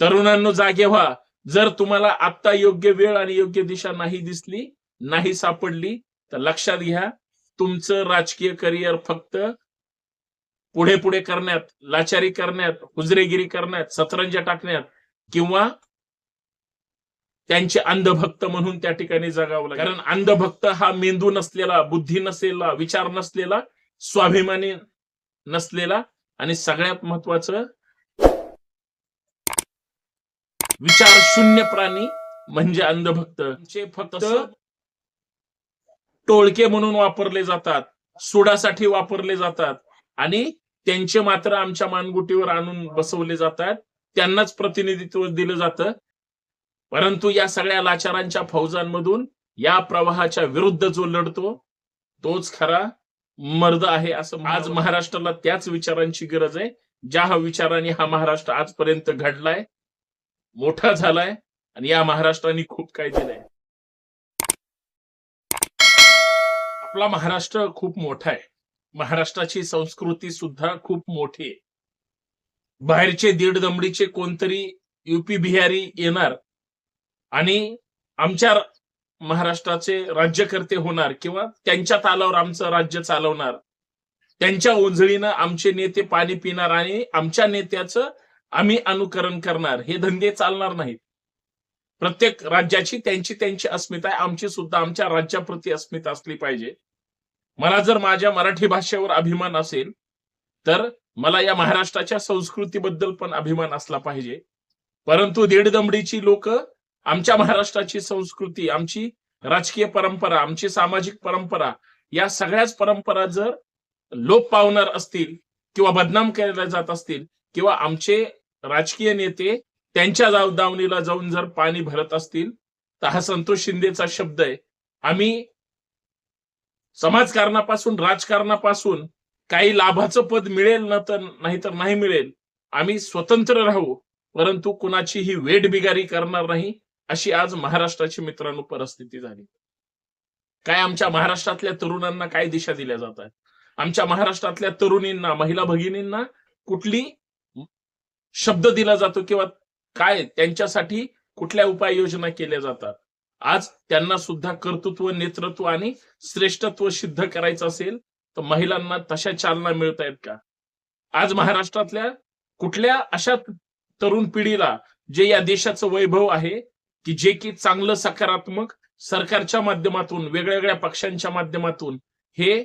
तरुणांनो जागे व्हा. जर तुम्हाला आत्ता योग्य वेळ आणि योग्य दिशा नाही दिसली नाही सापडली तर लक्षात घ्या तुमचं राजकीय करिअर फक्त पुढे पुढे करण्यात लाचारी करण्यात हुजरेगिरी करण्यात सतरंजा टाकण्यात किंवा त्यांचे अंधभक्त म्हणून त्या ठिकाणी जगावं लागेल. कारण अंधभक्त हा मेंदू नसलेला बुद्धी नसलेला विचार नसलेला स्वाभिमानी नसलेला आणि सगळ्यात महत्वाचं विचार शून्य प्राणी म्हणजे अंधभक्त. जे फक्त टोळके म्हणून वापरले जातात सुडासाठी वापरले जातात आणि त्यांचे मात्र आमच्या मानगुटीवर आणून बसवले जातात. त्यांनाच प्रतिनिधित्व दिलं जातं. परंतु या सगळ्या लाचारांच्या फौजांमधून या प्रवाहाच्या विरुद्ध जो लढतो तोच खरा मर्द आहे असं आज महाराष्ट्राला त्याच विचारांची गरज आहे. ज्या हा विचाराने हा महाराष्ट्र आजपर्यंत घडलाय मोठा झालाय आणि या महाराष्ट्राने खूप काय दिलंय. आपला महाराष्ट्र खूप मोठा आहे. महाराष्ट्राची संस्कृती सुद्धा खूप मोठी आहे. बाहेरचे दीड दमडीचे कोणतरी युपी बिहारी येणार आणि आमच्या महाराष्ट्राचे राज्यकर्ते होणार किंवा त्यांच्या तालावर आमचं राज्य चालवणार त्यांच्या ओंजळीनं आमचे नेते पाणी पिणार आणि आमच्या नेत्याचं आम्ही अनुकरण करणार. हे धंदे चालणार नाहीत. प्रत्येक राज्याची त्यांची त्यांची अस्मिता आहे. आमची सुद्धा आमच्या राज्याप्रती अस्मिता असली पाहिजे. मला जर माझ्या मराठी भाषेवर अभिमान असेल तर मला या महाराष्ट्राच्या संस्कृतीबद्दल पण अभिमान असला पाहिजे. परंतु दीडदमडीची लोक आमच्या महाराष्ट्राची संस्कृती आमची राजकीय परंपरा आमची सामाजिक परंपरा या सगळ्याच परंपरा जर लोप पावणार असतील किंवा बदनाम केल्या जात असतील किंवा आमचे राजकीय नेते त्यांच्या दावदावणीला जाऊन जर पाणी भरत असतील तर हा संतोष शिंदेचा शब्द आहे. आम्ही समाजकारणापासून राजकारणापासून काही लाभाचं पद मिळेल ना तर नाहीतर नाही मिळेल आम्ही स्वतंत्र राहू परंतु कुणाची ही वेठबिगारी करणार नाही अशी आज महाराष्ट्राची मित्रांनो परिस्थिती झाली. काय आमच्या महाराष्ट्रातल्या तरुणांना काय दिशा दिल्या जात आहेत आमच्या महाराष्ट्रातल्या तरुणींना महिला भगिनींना कुठली शब्द दिला जातो किंवा काय त्यांच्यासाठी कुठल्या उपाययोजना केल्या जातात? आज त्यांना सुद्धा कर्तृत्व नेतृत्व आणि श्रेष्ठत्व सिद्ध करायचं असेल तर महिलांना तशा चालना मिळत आहेत का? आज महाराष्ट्रातल्या कुठल्या अशा तरुण पिढीला जे या देशाचं वैभव आहे की जे की चांगलं सकारात्मक सरकारच्या माध्यमातून वेगवेगळ्या पक्षांच्या माध्यमातून हे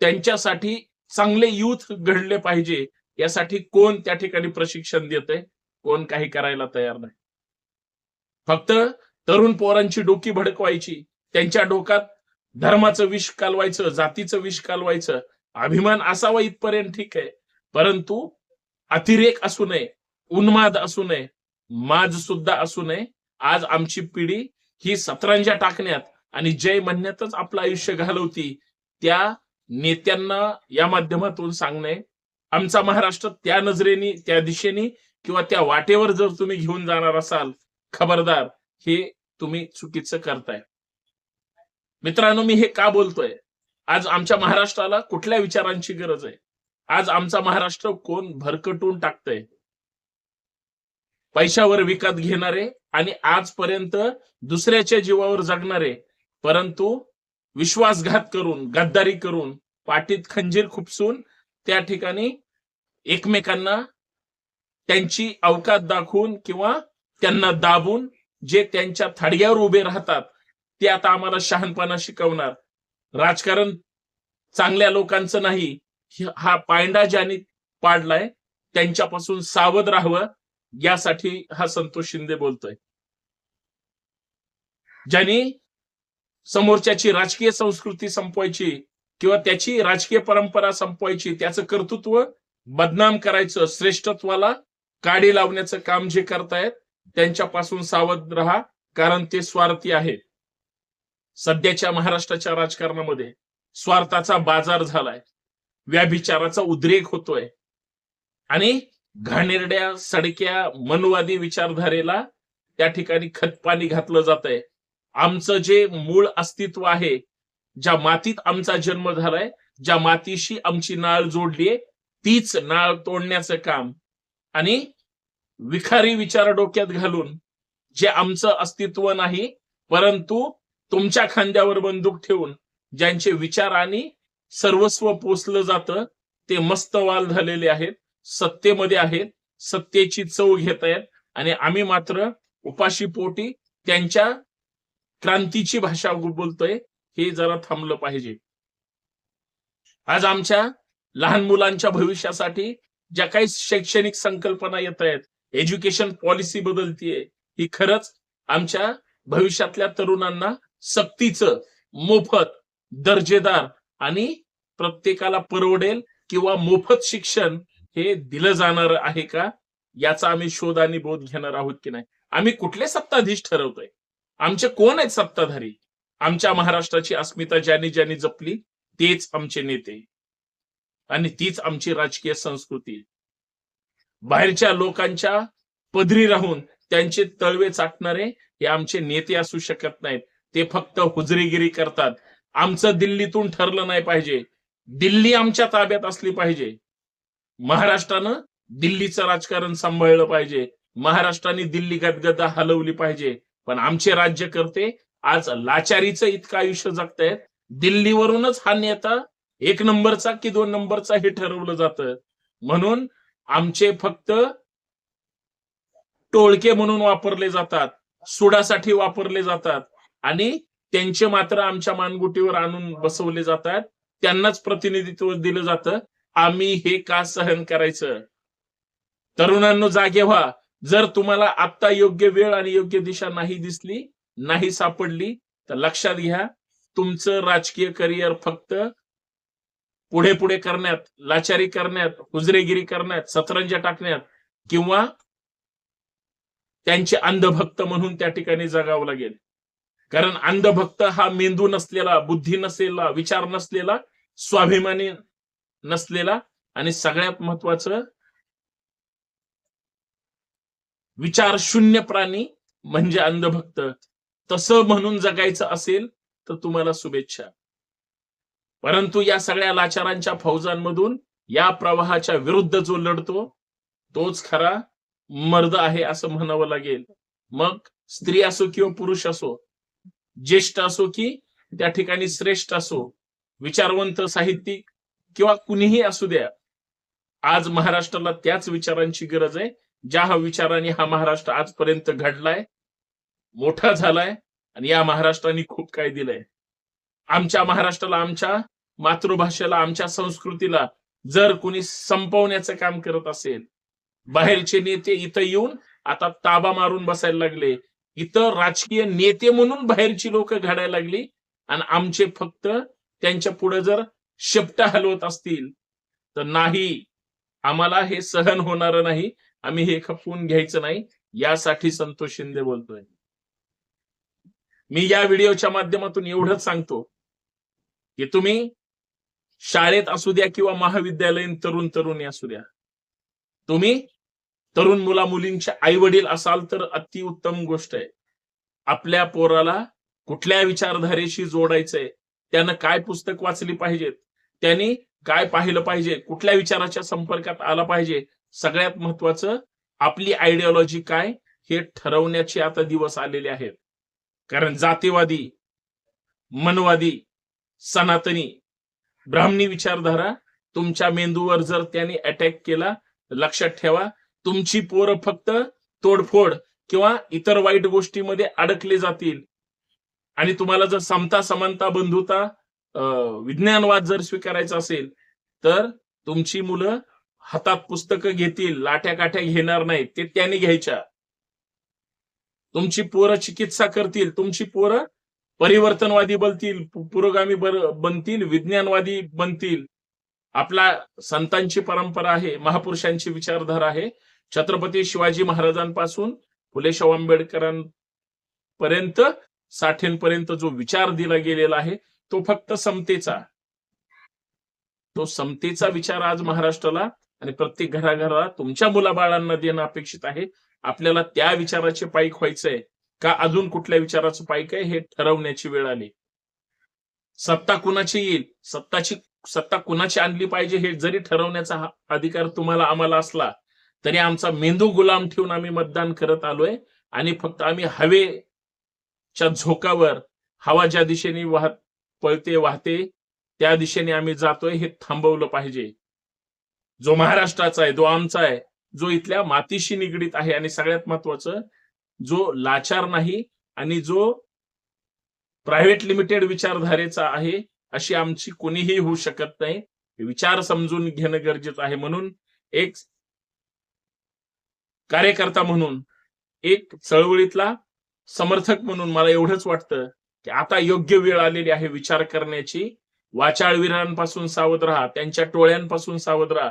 त्यांच्यासाठी चांगले युथ घडले पाहिजे यासाठी कोण त्या ठिकाणी प्रशिक्षण देत कोण काही करायला तयार नाही. फक्त तरुण पोरांची डोकी भडकवायची. त्यांच्या डोक्यात धर्माचं विष कालवायचं जातीचं विष कालवायचं. अभिमान असावा इथपर्यंत ठीक आहे. परंतु अतिरेक असू नये उन्माद असू नये माज सुद्धा असू नये. आज आमची पिढी ही सतरंजा टाकण्यात आणि जय म्हणण्यातच आपलं आयुष्य घालवती. त्या नेत्यांना या माध्यमातून सांगणे आमचा महाराष्ट्र त्या नजरेने त्या दिशेने किंवा त्या वाटेवर जर तुम्ही घेऊन जाणार असाल खबरदार हे तुम्ही चुकीचं करताय. मित्रांनो मी हे का बोलतोय? आज आमच्या महाराष्ट्राला कुठल्या विचारांची गरज आहे? आज आमचा महाराष्ट्र कोण भरकटून टाकतय? पैशावर विकत घेणारे आणि आजपर्यंत दुसऱ्याच्या जीवावर जगणारे परंतु विश्वासघात करून गद्दारी करून पाठीत खंजीर खुपसून त्या ठिकाणी एकमेकांना त्यांची अवकात दाखवून किंवा त्यांना दाबून जे त्यांच्या थडग्यावर उभे राहतात ते आता आम्हाला शहाणपणा शिकवणार. राजकारण चांगल्या लोकांचं नाही हा पायंडा ज्यांनी पाडलाय त्यांच्यापासून सावध राहावं यासाठी हा संतोष शिंदे बोलतोय. ज्यांनी समोरच्याची राजकीय संस्कृती संपवायची किंवा त्याची राजकीय परंपरा संपवायची त्याचं कर्तृत्व बदनाम करायचं श्रेष्ठत्वाला काडी लावण्याचं काम जे करतायत त्यांच्यापासून सावध राहा कारण ते स्वार्थी आहेत. सध्याच्या महाराष्ट्राच्या राजकारणामध्ये स्वार्थाचा बाजार झालाय. व्याभिचाराचा उद्रेक होतोय. आणि घाणेरड्या सडक्या मनवादी विचारधारेला त्या ठिकाणी खतपाणी घातलं जात आहे आमचं जे मूळ अस्तित्व आहे ज्या मातीत आमचा जन्म झालाय ज्या मातीशी आमची नाळ जोडलीये तीच नाळ तोडण्याचं काम. आणि विखारी विचार डोक्यात घालून जे आमचं अस्तित्व नाही परंतु तुमच्या खांद्यावर बंदूक ठेवून ज्यांचे विचार आणि सर्वस्व पोचलं जातं ते मस्त वाल झालेले आहेत सत्तेमध्ये आहेत सत्तेची चव घेत आहेत. आणि आम्ही मात्र उपाशी पोटी त्यांच्या क्रांतीची भाषा बोलतोय हे जरा थांबलं पाहिजे. आज आमच्या लहान मुलांच्या भविष्यासाठी ज्या काही शैक्षणिक संकल्पना येत आहेत एज्युकेशन पॉलिसी बदलतीये ही खरंच आमच्या भविष्यातल्या तरुणांना सक्तीचं मोफत दर्जेदार आणि प्रत्येकाला परवडेल किंवा मोफत शिक्षण हे दिलं जाणार आहे का याचा आम्ही शोध आणि बोध घेणार आहोत की नाही. आम्ही कुठले सत्ताधीश ठरवतोय? आमचे कोण आहेत सत्ताधारी? आमच्या महाराष्ट्राची अस्मिता ज्यांनी ज्यांनी जपली तेच आमचे नेते. आणि तीच आमची राजकीय संस्कृती. बाहेरच्या लोकांच्या पदरी राहून त्यांचे तळवे चाटणारे हे आमचे नेते असू शकत नाहीत. ते फक्त हुजरीगिरी करतात. आमचं दिल्लीतून ठरलं नाही पाहिजे. दिल्ली आमच्या ताब्यात असली पाहिजे. महाराष्ट्रानं दिल्लीचं राजकारण सांभाळलं पाहिजे. महाराष्ट्राने दिल्ली गदगदा हलवली पाहिजे. पण आमचे राज्यकर्ते आज लाचारीचं इतकं आयुष्य जगतायत दिल्लीवरूनच हा नेता एक नंबरचा की दोन नंबरचा हे ठरवलं जातं. म्हणून आमचे फक्त टोळके म्हणून वापरले जातात सुडासाठी वापरले जातात आणि त्यांचे मात्र आमच्या मानगुटीवर आणून बसवले जातात. त्यांनाच प्रतिनिधित्व दिलं जातं. आम्ही हे का सहन करायचं? तरुणांनो जागे व्हा. जर तुम्हाला आत्ता योग्य वेळ आणि योग्य दिशा नाही दिसली नाही सापडली तर लक्षात घ्या तुमचं राजकीय करिअर फक्त पुढे पुढे करण्यात लाचारी करण्यात हुजरेगिरी करण्यात सतरंजा टाकण्यात किंवा त्यांचे अंधभक्त म्हणून त्या ठिकाणी जगावं लागेल. कारण अंधभक्त हा मेंदू नसलेला बुद्धी नसलेला विचार नसलेला स्वाभिमानी नसलेला आणि सगळ्यात महत्वाचं विचार शून्य प्राणी म्हणजे अंधभक्त. तसं म्हणून जगायचं असेल तर तुम्हाला शुभेच्छा. परंतु या सगळ्या लाचारांच्या फौजांमधून या प्रवाहाच्या विरुद्ध जो लढतो तोच खरा मर्द आहे असं म्हणावं लागेल. मग स्त्री असो किंवा पुरुष असो ज्येष्ठ असो की त्या ठिकाणी श्रेष्ठ असो विचारवंत साहित्यिक किंवा कुणीही असू द्या आज महाराष्ट्राला त्याच विचारांची गरज आहे ज्या हा विचाराने हा महाराष्ट्र आजपर्यंत घडलाय मोठा झालाय आणि या महाराष्ट्राने खूप काय दिलंय. आमच्या महाराष्ट्राला आमच्या मातृभाषेला आमच्या संस्कृतीला जर कुणी संपवण्याचं काम करत असेल बाहेरचे नेते इथं येऊन आता ताबा मारून बसायला लागले. इथं राजकीय नेते म्हणून बाहेरची लोक घडायला लागली आणि आमचे फक्त त्यांच्या पुढे जर शेपटा हलवत असतील तर नाही आम्हाला हे सहन होणार नाही. आम्ही हे खपवून घ्यायचं नाही. यासाठी संतोष शिंदे बोलतोय. मी या व्हिडिओच्या माध्यमातून एवढंच सांगतो की तुम्ही शाळेत असू द्या किंवा महाविद्यालयीन तरुण तरुणी असू द्या तुम्ही तरुण मुला मुलींचे आई वडील असाल तर अतिउत्तम गोष्ट आहे. आपल्या पोराला कुठल्या विचारधारेशी जोडायचंय त्यानं काय पुस्तक वाचली पाहिजेत त्यांनी काय पाहिलं पाहिजे कुठल्या विचाराच्या संपर्कात आला पाहिजे सगळ्यात महत्वाचं आपली आयडिओलॉजी काय हे ठरवण्याचे आता दिवस आलेले आहेत. कारण जातीवादी मनवादी सनातनी ब्राह्मणी विचारधारा तुमच्या मेंदूवर जर त्यांनी अटॅक केला लक्षात ठेवा तुमची पोरं फक्त तोडफोड किंवा इतर वाईट गोष्टीमध्ये अडकले जातील. आणि तुम्हाला जर समता समानता बंधुता विज्ञानवाद जर स्वीकारायचा असेल तर तुमची मुलं हातात पुस्तकं घेतील लाट्या काठ्या घेणार नाहीत ते त्यांनी घ्यायच्या. तुमची पोरं चिकित्सा करतील तुमची पोरं परिवर्तनवादी बनतील पुरोगामी बनतील विज्ञानवादी बनतील. आपला संतांची परंपरा आहे महापुरुषांची विचारधारा आहे. छत्रपती शिवाजी महाराजांपासून फुले शाहू आंबेडकरांपर्यंत साठेंपर्यंत जो विचार दिला गेलेला आहे तो फक्त समतेचा. तो समतेचा विचार आज महाराष्ट्राला आणि प्रत्येक घराघराला तुमच्या मुलाबाळांना देणं अपेक्षित आहे. आपल्याला त्या विचाराचे पाईक व्हायचंय का अजून कुठल्या विचाराचं पाईक आहे हे ठरवण्याची वेळ आली. सत्ता कुणाची येईल? सत्ताची सत्ता कुणाची आणली पाहिजे हे जरी ठरवण्याचा अधिकार तुम्हाला आम्हाला असला तरी आमचा मेंदू गुलाम ठेवून आम्ही मतदान करत आलोय आणि फक्त आम्ही हवेच्या झोकावर हवा ज्या दिशेने वाहत पळते वाहते त्या दिशेने आम्ही जातोय हे थांबवलं पाहिजे. जो महाराष्ट्राचा आहे जो आमचा आहे जो इथल्या मातीशी निगडीत आहे आणि सगळ्यात महत्वाचं जो लाचार नाही आणि जो प्रायव्हेट लिमिटेड विचारधारेचा आहे अशी आमची कोणीही होऊ शकत नाही. विचार समजून घेणं गरजेचं आहे. म्हणून एक कार्यकर्ता म्हणून एक चळवळीतला समर्थक म्हणून मला एवढंच वाटतं की आता योग्य वेळ आलेली आहे विचार करण्याची. वाचाळवीरांपासून सावध राहा त्यांच्या टोळ्यांपासून सावध राहा.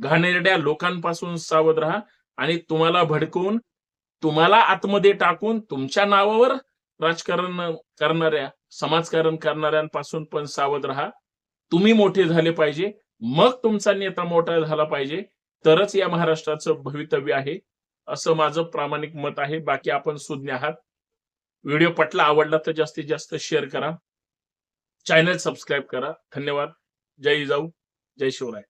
घाणेरड्या लोकांपासून सावध राहा आणि तुम्हाला भडकवून तुम्हाला आतमध्ये टाकून तुमच्या नावावर राजकारण करणाऱ्या समाजकारण करणाऱ्यांपासून पण सावध राहा. तुम्ही मोठे झाले पाहिजे मग तुमचा नेता मोठा झाला पाहिजे. तरच या महाराष्ट्राचं भवितव्य आहे असं माझं प्रामाणिक मत आहे. बाकी आपण सुज्ञ आहात. व्हिडिओ पटला आवडला तर जास्तीत जास्त शेअर करा. चॅनल सबस्क्राईब करा. धन्यवाद. जय जाऊ. जय शिवराय.